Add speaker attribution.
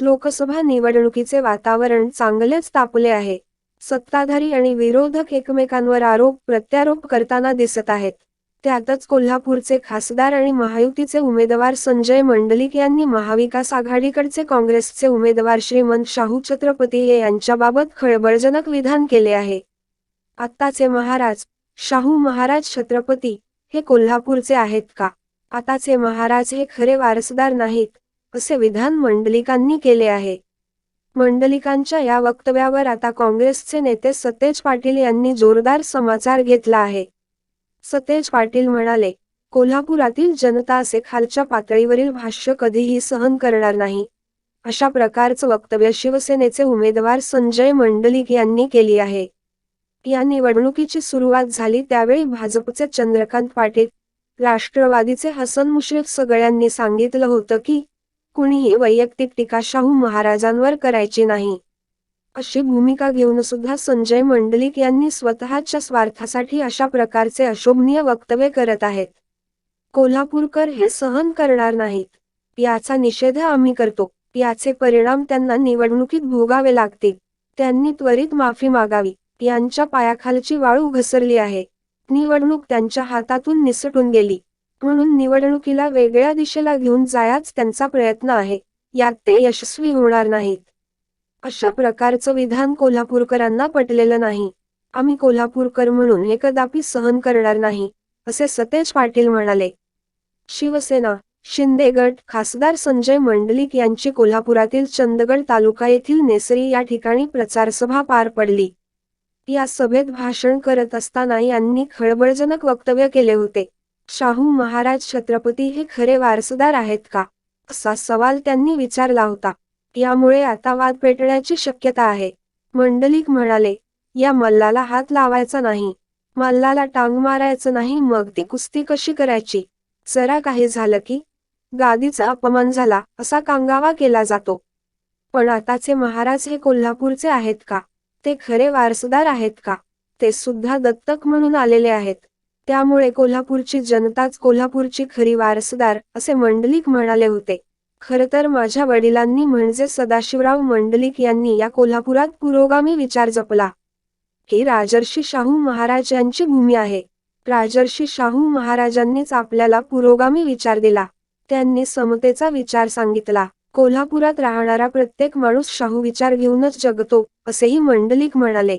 Speaker 1: लोकसभा निवडणुकीचे वातावरण चांगलेच तापले आहे. सत्ताधारी आणि विरोधक एकमेकांवर आरोप प्रत्यारोप करताना दिसत आहेत. त्यातच कोल्हापूरचे खासदार आणि महायुतीचे उमेदवार संजय मंडलिक यांनी महाविकास आघाडीकडचे काँग्रेसचे उमेदवार श्रीमंत शाहू छत्रपती हे यांच्याबाबत खळबळजनक विधान केले आहे. आत्ताचे महाराज शाहू महाराज छत्रपती हे कोल्हापूरचे आहेत का? आताचे महाराज हे खरे वारसदार नाहीत. असे विधान मंडलिकांनी केले आहे. मंडलिकांच्या या वक्तव्यावर आता काँग्रेसचे नेते सतेज पाटील यांनी जोरदार समाचार घेतला आहे. सतेज पाटील म्हणाले कोल्हापुरातील जनता असे खालच्या पातळीवरील भाष्य कधीही सहन करणार नाही. अशा प्रकारचं वक्तव्य शिवसेनेचे उमेदवार संजय मंडलिक यांनी केली आहे. या निवडणुकीची सुरुवात झाली त्यावेळी भाजपचे चंद्रकांत पाटील राष्ट्रवादीचे हसन मुश्रीफ सगळ्यांनी सांगितलं होतं की कुणीही वैयक्तिक टीका शाहू महाराजांवर करायची नाही. अशी भूमिका घेऊन सुद्धा संजय मंडलिक यांनी स्वतःच्या स्वार्थासाठी अशा प्रकारचे अशोभनीय वक्तव्य करत आहेत. कोल्हापूरकर हे सहन करणार नाहीत. याचा निषेध आम्ही करतो. याचे परिणाम त्यांना निवडणुकीत भोगावे लागतील. त्यांनी त्वरित माफी मागावी. यांच्या पायाखालची वाळू घसरली आहे. निवडणूक त्यांच्या हातातून निसटून गेली. म्हणून निवडणुकीला वेगळ्या दिशेला घेऊन जायाच त्यांचा प्रयत्न आहे. यात ते यशस्वी होणार नाहीत. अशा प्रकारचं विधान कोल्हापूरकरांना पटलेलं नाही. आम्ही कोल्हापूरकर म्हणून हे कदापि सहन करणार नाही असे सतेज पाटील म्हणाले. शिवसेना शिंदे गट खासदार संजय मंडलिक यांची कोल्हापुरातील चंदगड तालुका येथील नेसरी या ठिकाणी प्रचारसभा पार पडली. या सभेत भाषण करत असताना यांनी खळबळजनक वक्तव्य केले होते. शाहू महाराज छत्रपती हे खरे वारसदार आहेत का? असा सवाल त्यांनी विचारला होता. यामुळे आता वाद पेटण्याची शक्यता आहे. मंडलिक म्हणाले या मल्लाला हात लावायचा नाही. मल्लाला टांग मारायचं नाही. मग ती कुस्ती कशी करायची? जरा काही झालं की? गादीचा अपमान झाला. असा कांगावा केला जातो. पण आताचे महाराज हे कोल्हापूरचे आहेत का? ते खरे वारसदार आहेत का? ते सुद्धा दत्तक म्हणून आलेले आहेत. त्यामुळे कोल्हापूरची जनताच कोल्हापूरची खरी वारसदार असे मंडलिक म्हणाले होते. खरं तर माझ्या वडिलांनी म्हणजे सदाशिवराव मंडलिक यांनी या कोल्हापुरात पुरोगामी विचार जपला. हे राजर्षी शाहू महाराज यांची भूमी आहे. राजर्षी शाहू महाराजांनीच आपल्याला पुरोगामी विचार दिला. त्यांनी समतेचा विचार सांगितला. कोल्हापुरात राहणारा प्रत्येक माणूस शाहू विचार घेऊनच जगतो असेही मंडलिक म्हणाले.